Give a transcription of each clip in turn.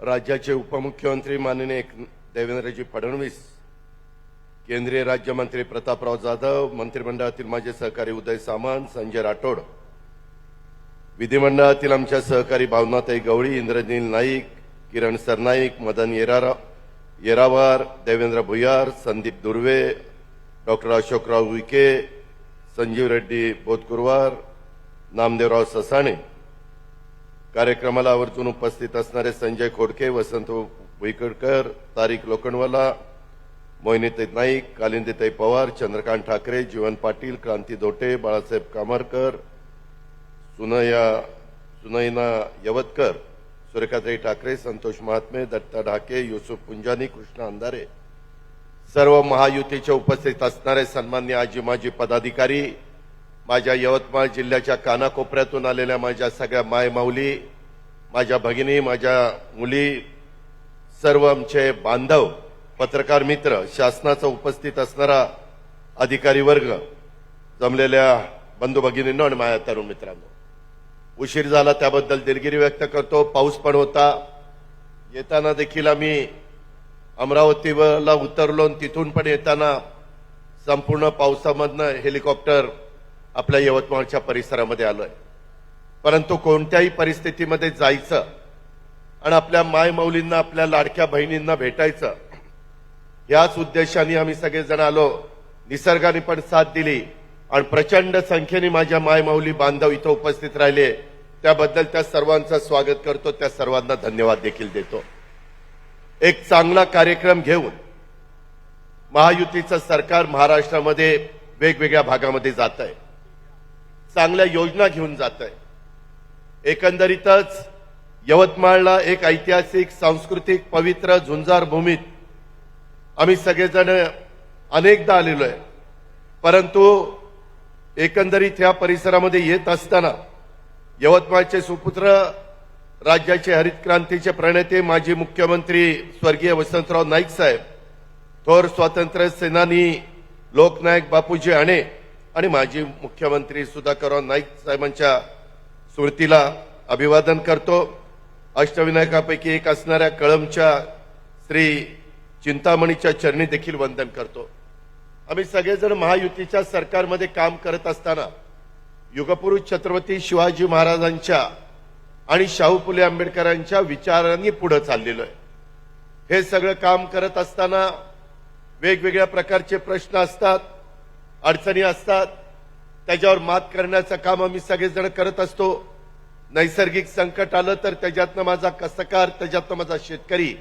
राज्याचे उपमुख्यमंत्री माननीय देवेंद्रजी फडणवीस केंद्रीय राज्यमंत्री प्रतापराव जाधव मंत्रिमंडळातील माझे सहकारी उदय सामंत संजय राठोड विधिमंडळातील आमच्या सहकारी भावनाताई गवळी इंद्रनील नाईक किरण सरनाईक मदन येरारा येरावार देवेंद्र भुयार संदीप दुर्वे डॉक्टर अशोकराव विखे संजीव रेड्डी बोधकुरवार नामदेवराव ससाणे कार्यक्रमाला आवर्जून उपस्थित असणारे संजय खोडके वसंत भुईकडकर तारिक लोखंडवाला मोहिनीताई नाईक कालिंदीताई पवार चंद्रकांत ठाकरे जीवन पाटील क्रांती दोटे बाळासाहेब कामरकर सुनया सुनयना यवतकर सुरेखाताई ठाकरे संतोष महात्मे दत्ता ढाके युसुफ पुंजानी कृष्ण अंधारे. सर्व महायुतीचे उपस्थित असणारे सन्मान्य आजी माजी पदाधिकारी माझ्या यवतमाळ जिल्ह्याच्या कानाकोपऱ्यातून आलेल्या माझ्या सगळ्या मायमाऊली माझ्या भगिनी माझ्या मुली सर्व आमचे बांधव पत्रकार मित्र शासनाचा उपस्थित असणारा अधिकारी वर्ग जमलेल्या बंधू भगिनींनो आणि माझ्या तरुण मित्रांनो. उशीर झाला त्याबद्दल दिलगिरी व्यक्त करतो पाऊस पण होता. येताना देखील आम्ही अमरावतीला उतरलो तिथून पण येताना संपूर्ण पावसामधनं हेलिकॉप्टर आपल्या यवतमाळच्या परिसरामध्ये आलोय. परंतु कोणत्याही परिस्थितीमध्ये जायचं आणि आपल्या मायमौलींना आपल्या लाडक्या बहिणींना भेटायचं याच उद्देशाने आम्ही सगळेजण आलो. निसर्गाने पण साथ दिली आणि प्रचंड संख्येने माझ्या मायमाऊली बांधव इथं उपस्थित राहिले. त्याबद्दल त्या सर्वांचं स्वागत करतो. त्या सर्वांना धन्यवाद देखील देतो. एक चांगला कार्यक्रम घेऊन महायुतीचं सरकार महाराष्ट्रामध्ये वेगवेगळ्या भागामध्ये जात आहे चांगल्या योजना घेऊन जात आहे एकंदरीतच यवतमाळला एक ऐतिहासिक सांस्कृतिक पवित्र झुंजार भूमीत आम्ही सगळेजण अनेकदा आलेलो आहे. परंतु एकंदरीत या परिसरामध्ये येत असताना यवतमाळचे सुपुत्र राज्याचे हरित क्रांतीचे प्रणेते माजी मुख्यमंत्री स्वर्गीय वसंतराव नाईक साहेब थोर स्वातंत्र्य सेनानी लोकनायक बापूजी अणे आणि माजी मुख्यमंत्री सुधाकरराव नाईक साहेबांच्या स्मृतीला अभिवादन करतो. अष्टविनायकापैकी एक असणाऱ्या कळमच्या श्री चिंतामणीच्या चरणी देखील वंदन करतो. आम्ही सगळेजण महायुतीच्या सरकारमध्ये काम करत असताना युगपुरुष छत्रपती शिवाजी महाराजांच्या आणि शाहू फुले आंबेडकरांच्या विचारांनी पुढे चाललेलो आहे. हे सगळं काम करत असताना वेगवेगळ्या प्रकारचे प्रश्न असतात. अडचणी असतात त्याच्यावर मात करण्याचं काम आम्ही सगळेजण करत असतो. नैसर्गिक संकट आलं तर त्याच्यातनं माझा कष्टकार त्याच्यातनं माझा शेतकरी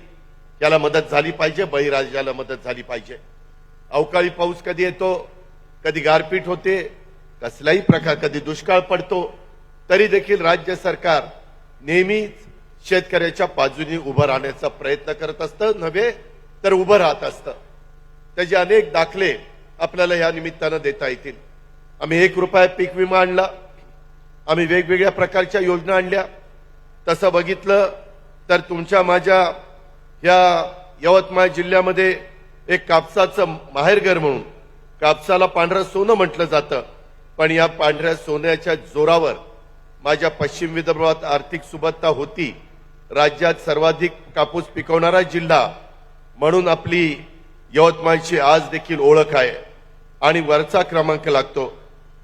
याला मदत झाली पाहिजे बळीराजाला मदत झाली पाहिजे. अवकाळी पाऊस कधी येतो कधी गारपीट होते कसलाही प्रकार कधी दुष्काळ पडतो तरी देखील राज्य सरकार नेहमीच शेतकऱ्याच्या बाजूने उभं राहण्याचा प्रयत्न करत असतं. नव्हे तर उभं राहत असतं. त्याचे अनेक दाखले आपल्याला या निमित्तानं देता येतील. आम्ही एक रुपया पीक विमा आणला. आम्ही वेगवेगळ्या प्रकारच्या योजना आणल्या. तसं बघितलं तर तुमच्या माझ्या या यवतमाळ जिल्ह्यामध्ये एक कापसाचं माहेरघर म्हणून कापसाला पांढरं सोनं म्हटलं जातं. पण या पांढऱ्या सोन्याच्या जोरावर माझ्या पश्चिम विदर्भात आर्थिक सुबत्ता होती. राज्यात सर्वाधिक कापूस पिकवणारा जिल्हा म्हणून आपली यवतमाळची आज देखील ओळख आहे. आणि वरचा क्रमांक लागतो.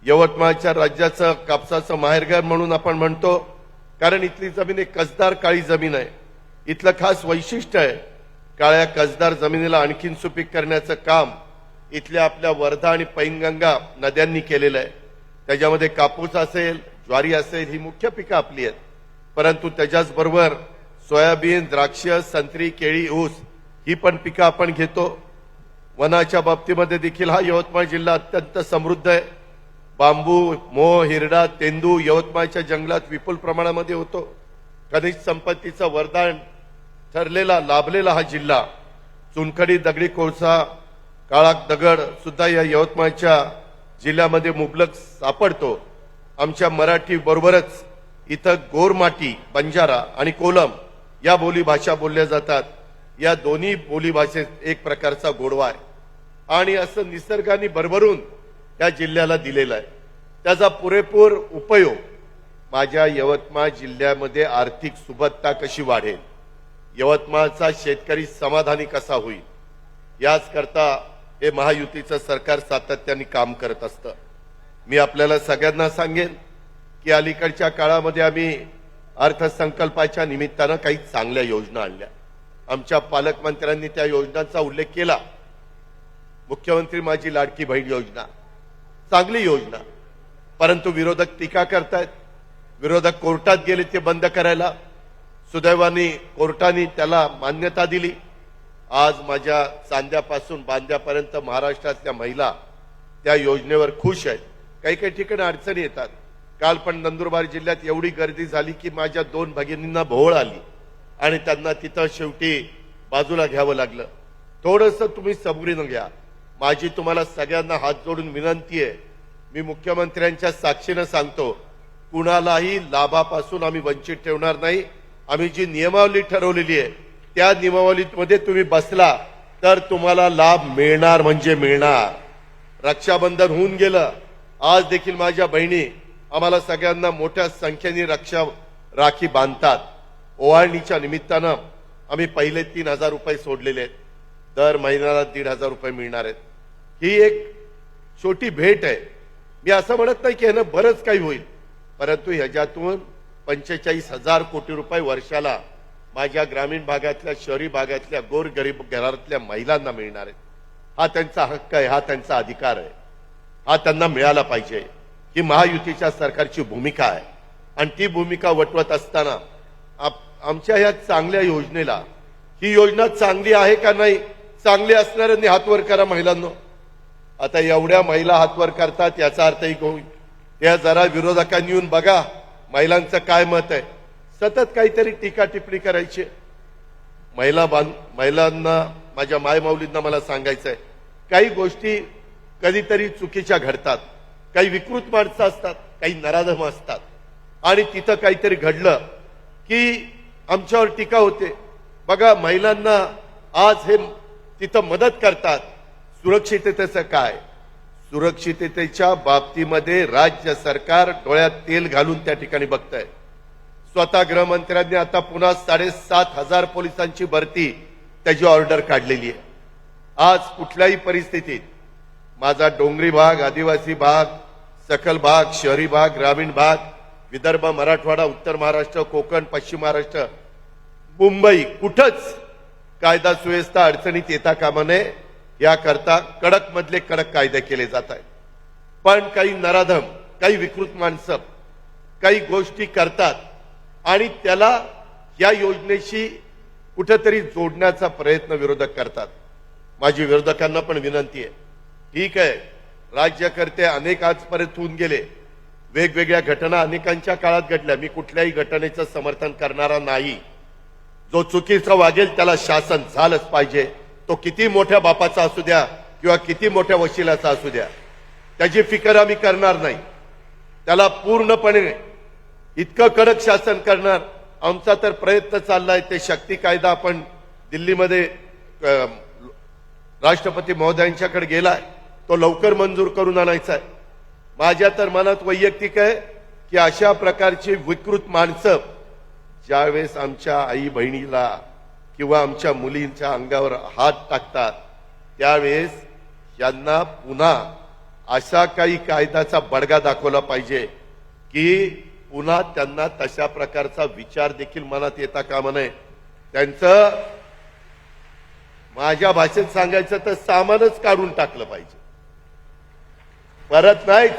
यवतमाळच्या राज्याचं कापसाचं माहेरघर म्हणून आपण म्हणतो कारण इथली जमीन एक कसदार काळी जमीन आहे. इथलं खास वैशिष्ट्य आहे काळ्या कसदार जमिनीला आणखीन सुपीक करण्याचं काम इथल्या आपल्या वर्धा आणि पैनगंगा नद्यांनी केलेलं आहे. त्याच्यामध्ये कापूस असेल ज्वारी असेल ही मुख्य पिकं आपली आहेत. परंतु त्याच्याचबरोबर सोयाबीन द्राक्ष संत्री केळी ऊस ही पण पिकं आपण घेतो. वनाच्या बाबतीमध्ये देखील हा यवतमाळ जिल्हा अत्यंत समृद्ध आहे. बांबू मोह हिरडा तेंदू यवतमाळच्या जंगलात विपुल प्रमाणामध्ये होतो. खनिज संपत्तीचं वरदान ठरलेला लाभलेला हा जिल्हा. चुनखडी दगडी कोळसा काळा दगड सुद्धा या यवतमाळच्या जिल्ह्यामध्ये मुबलक सापडतो. आमच्या मराठी बरोबरच इथं गोरमाटी बंजारा आणि कोलम या बोली भाषा बोलल्या जातात. या दोन्ही बोलीभाषेत एक प्रकारचा गोडवा आहे. आणि असं निसर्गाने भरभरून या जिल्ह्याला दिलेलं आहे. त्याचा पुरेपूर उपयोग माझ्या यवतमाळ जिल्ह्यामध्ये आर्थिक सुबत्ता कशी वाढेल यवतमाळचा शेतकरी समाधानी कसा होईल याचकरता हे महायुतीचं सरकार सातत्याने काम करत असतं. मी आपल्याला सगळ्यांना सांगेन की अलीकडच्या काळामध्ये आम्ही अर्थसंकल्पाच्या निमित्तानं काही चांगल्या योजना आणल्या. आमच्या पालकमंत्र्यांनी त्या योजनांचा उल्लेख केला. मुख्यमंत्री माझी लाडकी बहीण योजना. चांगली योजना. परंतु विरोधक टीका करतायत. विरोधक कोर्टात गेले ते बंद करायला. सुदैवाने कोर्टाने त्याला मान्यता दिली. आज माझ्या चांद्यापासून बांद्यापर्यंत महाराष्ट्रातल्या महिला त्या योजनेवर खुश आहेत. काही काही ठिकाणी अडचणी येतात. काल पण नंदुरबार जिल्ह्यात एवढी गर्दी झाली की माझ्या दोन भगिनींना भोवळ आली. आणि त्यांना तिथं शेवटी बाजूला घ्यावं लागलं. थोडस तुम्ही सबुरीनं घ्या. माझी तुम्हाला सगळ्यांना हात जोडून विनंती आहे. मी मुख्यमंत्र्यांच्या साक्षीनं सांगतो कुणालाही लाभापासून आम्ही वंचित ठेवणार नाही. आम्ही जी नियमावली ठरवलेली आहे त्या नियमावलीमध्ये तुम्ही बसला तर तुम्हाला लाभ मिळणार म्हणजे मिळणार. रक्षाबंधन होऊन गेलं. आज देखील माझ्या बहिणी आम्हाला सगळ्यांना मोठ्या संख्येने रक्षा राखी बांधतात. ओवाळणीच्या निमित्तानं आम्ही पहिले तीन हजार रुपये सोडलेले आहेत. दर महिन्याला दीड हजार रुपये मिळणार आहेत. ही एक छोटी भेट आहे. मी असं म्हणत नाही की ह्यानं बरंच काही होईल परंतु ह्याच्यातून पंचेचाळीस हजार कोटी रुपये वर्षाला माझ्या ग्रामीण भागातल्या शहरी भागातल्या गोरगरीब घरातल्या महिलांना मिळणार आहेत. हा त्यांचा हक्क आहे हा त्यांचा अधिकार आहे. हा त्यांना मिळाला पाहिजे. ही महायुतीच्या सरकारची भूमिका आहे. आणि ती भूमिका वटवत असताना आमच्या ह्या चांगल्या योजनेला ही योजना चांगली आहे का नाही? चांगली असणाऱ्यांनी हातवर करा महिलांनो. आता एवढ्या महिला हातवर करतात याचा अर्थही घेऊन त्या जरा विरोधकांनी येऊन बघा महिलांचं काय मत आहे. सतत काहीतरी टीका टिप्पणी करायची. महिला बांध महिलांना माझ्या मायमाऊलींना मला सांगायचं आहे. काही गोष्टी कधीतरी चुकीच्या घडतात. काही विकृत माणसं असतात काही नराधम असतात. आणि तिथं काहीतरी घडलं की आमच्यावर टीका होते. बघा महिलांना आज हे तिथं मदत करतात. सुरक्षिततेचं काय? सुरक्षिततेच्या बाबतीमध्ये राज्य सरकार डोळ्यात तेल घालून त्या ठिकाणी बघतंय. स्वतः गृहमंत्र्यांनी आता पुन्हा साडेसात हजार पोलिसांची भरती त्याची ऑर्डर काढलेली आहे. आज कुठल्याही परिस्थितीत माझा डोंगरी भाग आदिवासी भाग सखल भाग शहरी भाग ग्रामीण भाग विदर्भ मराठवाडा उत्तर महाराष्ट्र कोकण पश्चिम महाराष्ट्र मुंबई कुठंच कायदा सुव्यवस्था अडचणीत येता कामा नये. याकरता कडक मधले कडक कायदे केले जात आहेत. पण काही नराधम काही विकृत माणसं काही गोष्टी करतात आणि त्याला या योजनेशी कुठेतरी जोडण्याचा प्रयत्न विरोधक करतात. माझी विरोधकांना पण विनंती आहे. ठीक आहे. राज्यकर्ते अनेक आजपर्यंत होऊन गेले. वेगवेगळ्या घटना अनेकांच्या काळात घडल्या. मी कुठल्याही घटनेचं समर्थन करणारा नाही. जो चुकीचा वागेल त्याला शासन झालंच पाहिजे. तो किती मोठ्या बापाचा असू द्या किंवा किती मोठ्या वशिलाचा असू द्या. त्याची फिकर आम्ही करणार नाही. त्याला पूर्णपणे इतकं कडक शासन करणार आमचा तर प्रयत्न चाललाय. ते शक्ती कायदा आपण दिल्लीमध्ये राष्ट्रपती महोदयांच्याकडे गेलाय. तो लवकर मंजूर करून आणायचा आहे. माझ्या तर मनात वैयक्तिक आहे की अशा प्रकारची विकृत माणसं ज्यावेळेस आमच्या आई बहिणीला किंवा आमच्या मुलींच्या अंगावर हात टाकतात त्यावेळेस यांना पुन्हा अशा काही कायद्याचा बडगा दाखवला पाहिजे की पुन्हा त्यांना तशा प्रकारचा विचार देखील मनात येता कामा नये. त्यांचं माझ्या भाषेत सांगायचं तर सामानच काढून टाकलं पाहिजे. परत नाहीच.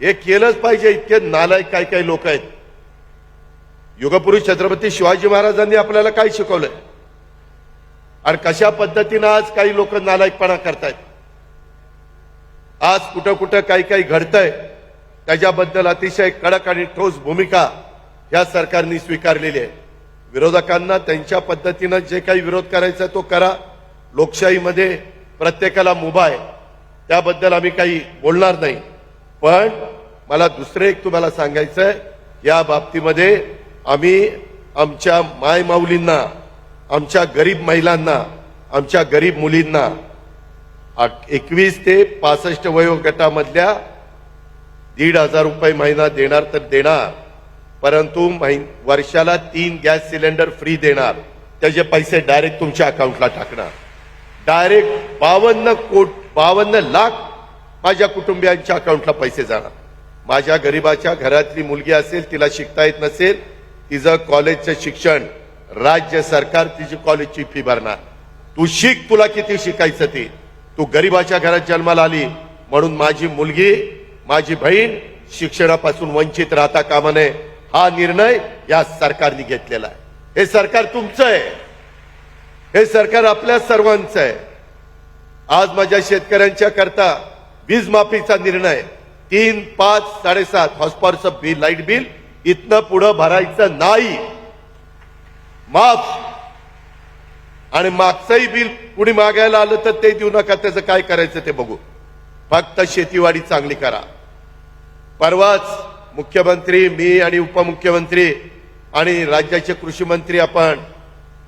हे केलंच पाहिजे इतके नालायक काही काही लोक आहेत. युगपुरुष छत्रपती शिवाजी महाराजांनी आपल्याला काय शिकवलंय? आणि कशा पद्धतीनं आज काही लोक नालायकपणा करतायत? आज कुठं कुठं काही काही घडतंय त्याच्याबद्दल अतिशय कडक आणि ठोस भूमिका या सरकारने स्वीकारलेली आहे. विरोधकांना त्यांच्या पद्धतीनं जे काही विरोध करायचा तो करा. लोकशाहीमध्ये प्रत्येकाला मुभा आहे. त्याबद्दल आम्ही काही बोलणार नाही. पण मला दुसरे एक तुम्हाला सांगायचं आहे या बाबतीमध्ये आम्ही आमच्या मायमाऊलींना आमच्या गरीब महिलांना आमच्या गरीब मुलींना एकवीस ते पासष्ट वयोगटामधल्या दीड हजार रुपये महिना देणार तर देणार. परंतु महिन- वर्षाला तीन गॅस सिलेंडर फ्री देणार. त्याचे पैसे डायरेक्ट तुमच्या अकाउंटला टाकणार. डायरेक्ट बावन्न कोट बावन्न लाख माझ्या कुटुंबियांच्या अकाउंटला पैसे जाणार. माझ्या गरीबाच्या घरातली मुलगी असेल तिला शिकता येत नसेल तिचं कॉलेजचं शिक्षण राज्य सरकार तिची कॉलेजची फी भरणार. तू शिक तुला किती शिकायचं ते. तू गरीबाच्या घरात जन्माला आली म्हणून माझी मुलगी माझी बहीण शिक्षणापासून वंचित राहता कामा नये. हा निर्णय या सरकारने घेतलेला आहे. हे सरकार तुमचं आहे. हे सरकार आपल्या सर्वांचं आहे. आज माझ्या शेतकऱ्यांच्या करता वीज माफीचा निर्णय. तीन पाच साडेसात हॉस्पॉरचं बिल लाइट बिल इथनं पुढं भरायचं नाही. माफ. आणि मागचंही बिल कुणी मागायला आलं तर ते देऊ नका. त्याचं काय करायचं ते बघू. फक्त शेतीवाडी चांगली करा. परवाच मुख्यमंत्री मी आणि उपमुख्यमंत्री आणि राज्याचे कृषी मंत्री आपण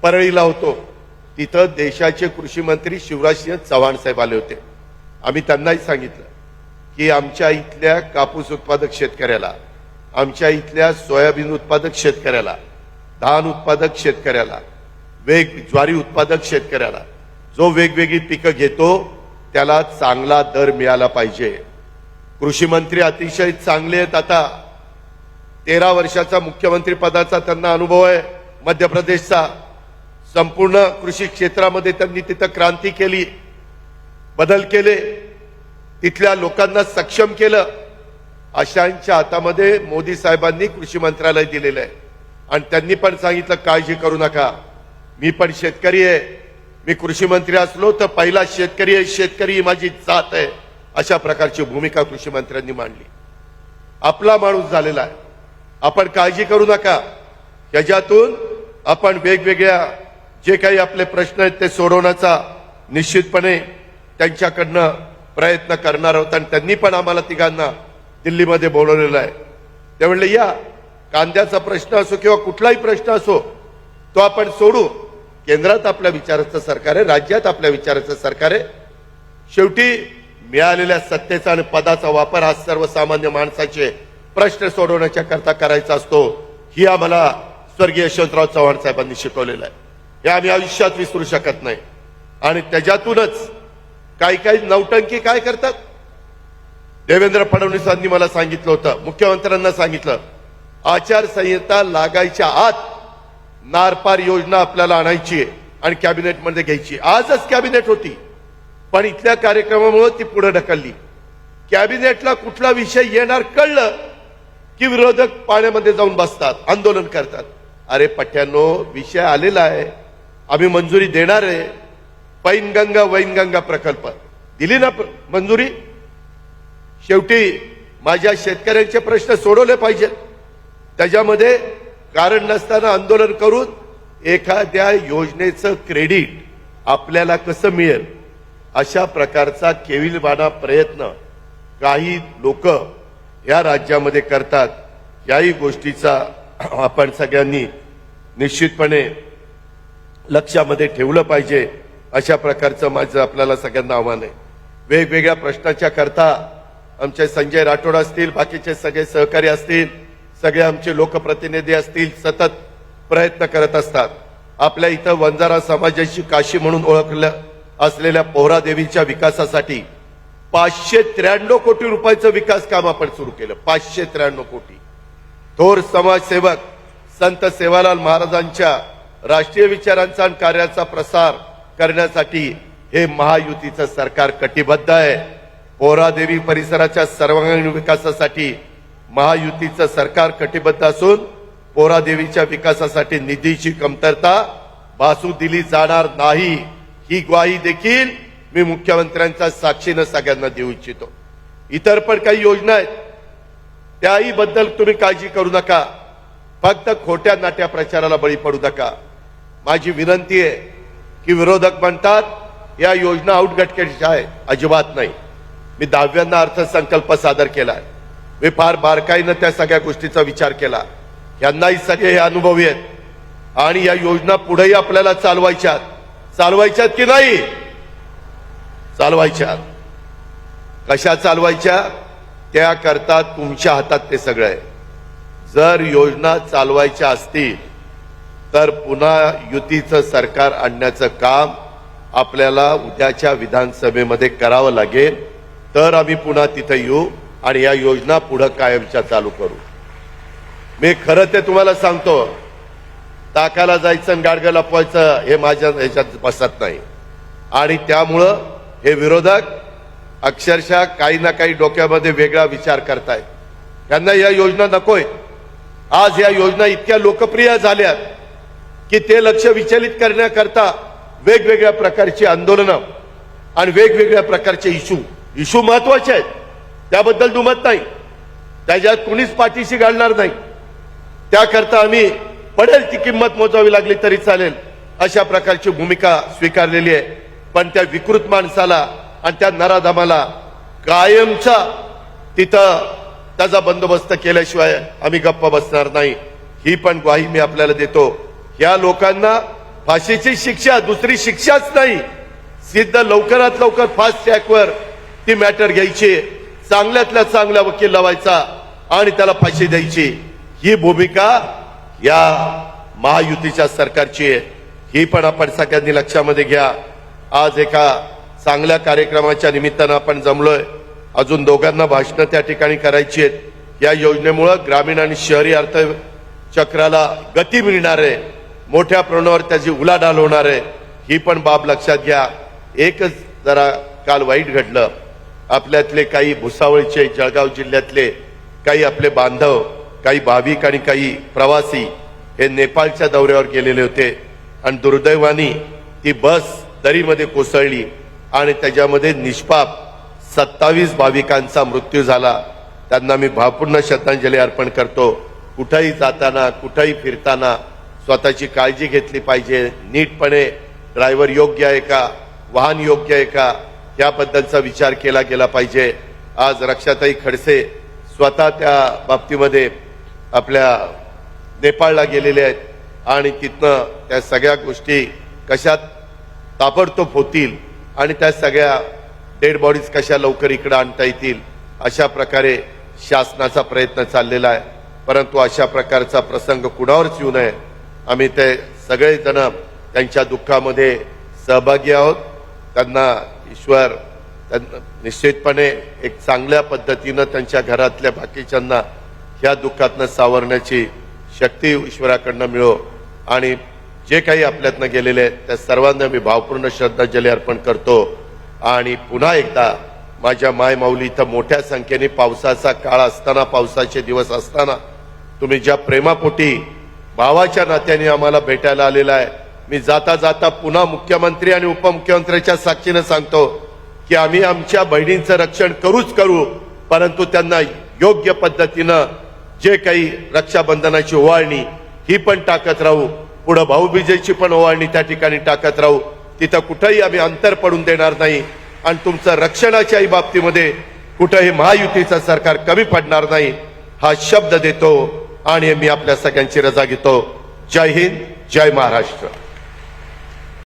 परळीला होतो. तिथं देशाचे कृषी मंत्री शिवराजसिंह चव्हाण साहेब आले होते. आम्ही त्यांनाही सांगितलं की आमच्या इथल्या कापूस उत्पादक शेतकऱ्याला आमच्या इथल्या सोयाबीन उत्पादक शेतकऱ्याला धान उत्पादक शेतकऱ्याला वेग ज्वारी उत्पादक शेतकऱ्याला जो वेगवेगळी पिकं घेतो त्याला चांगला दर मिळाला पाहिजे. कृषी मंत्री अतिशय चांगले आहेत आता. तेरा वर्षाचा मुख्यमंत्री पदाचा त्यांना अनुभव आहे मध्य प्रदेशचा. संपूर्ण कृषी क्षेत्रामध्ये त्यांनी तिथं क्रांती केली बदल केले तिथल्या लोकांना सक्षम केलं अशांच्या हातामध्ये मोदी साहेबांनी कृषी मंत्रालय दिलेलं आहे. आणि त्यांनी पण सांगितलं काळजी करू नका. मी पण शेतकरी आहे. मी कृषी मंत्री असलो तर पहिला शेतकरी आहे शेतकरी माझी जात आहे अशा प्रकारची भूमिका कृषी मंत्र्यांनी मांडली. आपला माणूस झालेला आहे. आपण काळजी करू नका. याच्यातून आपण वेगवेगळ्या जे काही आपले प्रश्न आहेत ते सोडवण्याचा निश्चितपणे त्यांच्याकडनं प्रयत्न करणार आहोत आणि त्यांनी पण आम्हाला तिघांना दिल्लीमध्ये बोलवलेलं आहे. ते म्हणले या कांद्याचा प्रश्न असो किंवा कुठलाही प्रश्न असो तो आपण सोडू. केंद्रात आपल्या विचाराचं सरकार आहे राज्यात आपल्या विचाराचं सरकार आहे. शेवटी मिळालेल्या सत्तेचा आणि पदाचा वापर हा सर्वसामान्य माणसाचे प्रश्न सोडवण्याच्या करता करायचा असतो ही आम्हाला स्वर्गीय यशवंतराव चव्हाण साहेबांनी शिकवलेलं आहे. हे आम्ही आयुष्यात विसरू शकत नाही. आणि त्याच्यातूनच काही काही नौटंकी काय करतात? देवेंद्र फडणवीसांनी मला सांगितलं होतं मुख्यमंत्र्यांना सांगितलं आचारसंहिता लागायच्या आत नारपार योजना आपल्याला आणायची आहे आणि कॅबिनेटमध्ये घ्यायची आजच कॅबिनेट होती पण इथल्या कार्यक्रमामुळे ती पुढे ढकलली. कॅबिनेटला कुठला विषय येणार कळलं की विरोधक पाण्यामध्ये जाऊन बसतात आंदोलन करतात. अरे पठ्यानो विषय आलेला आहे. आम्ही मंजुरी देणार आहे. पैनगंगा वैनगंगा प्रकल्प. दिली ना मंजुरी? शेवटी माझ्या शेतकऱ्यांचे प्रश्न सोडवले पाहिजेत. त्याच्यामध्ये कारण नसताना आंदोलन करून एखाद्या योजनेचं क्रेडिट आपल्याला कसं मिळेल? अशा प्रकारचा केविलवाणा प्रयत्न काही लोक या राज्यामध्ये करतात. याही गोष्टीचा आपण सगळ्यांनी निश्चितपणे लक्षामध्ये ठेवलं पाहिजे. अशा प्रकारचं माझं आपल्याला सगळ्यांना आव्हान आहे. वेगवेगळ्या प्रश्नाच्या करता आमचे संजय राठोड असतील बाकीचे सगळे सहकारी असतील सगळे आमचे लोकप्रतिनिधी असतील सतत प्रयत्न करत असतात. आपल्या इथं वंजारा समाजाची काशी म्हणून ओळखलं असलेल्या पोहरा देवीच्या विकासासाठी पाचशे त्र्याण्णव कोटी रुपयाचं विकास काम आपण सुरू केलं. पाचशे त्र्याण्णव कोटी. थोर समाजसेवक संत सेवालाल महाराजांच्या राष्ट्रीय विचारांचा आणि कार्याचा प्रसार करण्यासाठी हे महायुतीचं सरकार कटिबद्ध आहे. पोहरादेवी परिसराच्या सर्वांगीण विकासासाठी महायुतीचं सरकार कटिबद्ध असून पोहरादेवीच्या विकासासाठी निधीची कमतरता भासू दिली जाणार नाही. ही ग्वाही देखील मी मुख्यमंत्र्यांच्या साक्षीनं सगळ्यांना देऊ इच्छितो. इतर पण काही योजना आहेत. त्याही बद्दल तुम्ही काळजी करू नका. फक्त खोट्या नाट्या प्रचाराला बळी पडू नका. माझी विनंती आहे की विरोधक म्हणतात या योजना आउटगटकेच्या आहे. अजिबात नाही. मी दहाव्यांना अर्थसंकल्प सादर केलाय. मी फार बारकाईनं त्या सगळ्या गोष्टीचा विचार केला. यांनाही सगळे हे अनुभवी आहेत. आणि या योजना पुढेही आपल्याला चालवायच्यात चालवायच्यात की नाही? चालवायच्यात कशा चालवायच्या? त्याकरता तुमच्या हातात ते सगळं आहे. जर योजना चालवायच्या असतील तर पुन्हा युतीचं सरकार आणण्याचं काम आपल्याला उद्याच्या विधानसभेमध्ये करावं लागेल. तर आम्ही पुन्हा तिथं येऊ आणि या योजना पुढं कायमच्या चालू करू. मी खरं ते तुम्हाला सांगतो ताकाला जायचं आणि गाडगं लपवायचं हे माझ्या ह्याच्यात बसत नाही. आणि त्यामुळं हे विरोधक अक्षरशः काही ना काही डोक्यामध्ये वेगळा विचार करतायत. त्यांना या योजना नकोय. आज या योजना इतक्या लोकप्रिय झाल्यात. की ते लक्ष विचलित करण्याकरता वेगवेगळ्या प्रकारची आंदोलनं आणि वेगवेगळ्या प्रकारचे इशू. इशू महत्त्वाचे आहेत. त्याबद्दल दुमत नाही. त्याच्यात कुणीच पाठीशी घालणार नाही. त्याकरता आम्ही पडेल ती किंमत मोजावी लागली तरी चालेल अशा प्रकारची भूमिका स्वीकारलेली आहे. पण त्या विकृत माणसाला आणि त्या नराधमाला कायमचा तिथं त्याचा बंदोबस्त केल्याशिवाय आम्ही गप्प बसणार नाही. ही पण ग्वाही मी आपल्याला देतो. या लोकांना फाशीची शिक्षा दुसरी शिक्षाच नाही. सिद्ध लवकरात लवकर फास्ट ट्रॅकवर ती मॅटर घ्यायची. चांगल्यातल्या चांगला वकील लावायचा आणि त्याला फाशी द्यायची. ही भूमिका या महायुतीच्या सरकारची आहे. ही पण आपण सगळ्यांनी लक्षामध्ये घ्या. आज एका चांगल्या कार्यक्रमाच्या निमित्तानं आपण जमलोय. अजून दोघांना भाषणं त्या ठिकाणी करायची आहेत. या योजनेमुळं ग्रामीण आणि शहरी अर्थचक्राला गती मिळणार आहे. मोठ्या प्रमाणावर त्याची उलाढाल होणार आहे. ही पण बाब लक्षात घ्या. एकच जरा काल वाईट घडलं. आपल्यातले काही भुसावळचे जळगाव जिल्ह्यातले काही आपले बांधव काही भाविक आणि काही प्रवासी हे नेपाळच्या दौऱ्यावर गेलेले होते. आणि दुर्दैवानी ती बस दरीमध्ये कोसळली आणि त्याच्यामध्ये निष्पाप सत्तावीस भाविकांचा मृत्यू झाला. त्यांना मी भावपूर्ण श्रद्धांजली अर्पण करतो. कुठंही जाताना कुठंही फिरताना स्वतःची काळजी घेतली पाहिजे. नीटपणे ड्रायव्हर योग्य आहे का? वाहन योग्य आहे का? याबद्दलचा विचार केला गेला पाहिजे. आज रक्षाताई खडसे स्वतः त्या बाबतीमध्ये आपल्या नेपाळला गेलेले आहेत आणि तिथनं त्या सगळ्या गोष्टी कशात ताबडतोब होतील आणि त्या सगळ्या डेड बॉडीज कशा लवकर इकडे आणता येतील अशा प्रकारे शासनाचा प्रयत्न चाललेला आहे. परंतु अशा प्रकारचा प्रसंग कुणावरच येऊ नये. आम्ही ते सगळेजण त्यांच्या दुःखामध्ये सहभागी आहोत. त्यांना ईश्वर त्यांना निश्चितपणे एक चांगल्या पद्धतीनं त्यांच्या घरातल्या बाकीच्यांना ह्या दुःखातनं सावरण्याची शक्ती ईश्वराकडनं मिळो. आणि जे काही आपल्यातनं गेलेले आहेत त्या सर्वांना मी भावपूर्ण श्रद्धांजली अर्पण करतो. आणि पुन्हा एकदा माझ्या मायमाऊली इथं मोठ्या संख्येने पावसाचा काळ असताना पावसाचे दिवस असताना तुम्ही ज्या प्रेमापोटी भावाच्या नात्याने आम्हाला भेटायला आलेला आहे. मी जाता जाता पुन्हा मुख्यमंत्री आणि उपमुख्यमंत्र्याच्या साक्षीनं सांगतो की आम्ही आमच्या बहिणींचं रक्षण करूच करू परंतु त्यांना योग्य पद्धतीनं जे काही रक्षाबंधनाची ओवाळणी ही पण टाकत राहू. पुढं भाऊबीजेची पण ओवाळणी त्या ठिकाणी टाकत राहू. तिथं कुठंही आम्ही अंतर पडून देणार नाही. आणि तुमचं रक्षणाच्याही बाबतीमध्ये कुठंही महायुतीचं सरकार कमी पडणार नाही हा शब्द देतो. आणि मी आपल्या सगळ्यांची रजा घेतो. जय हिंद जय महाराष्ट्र.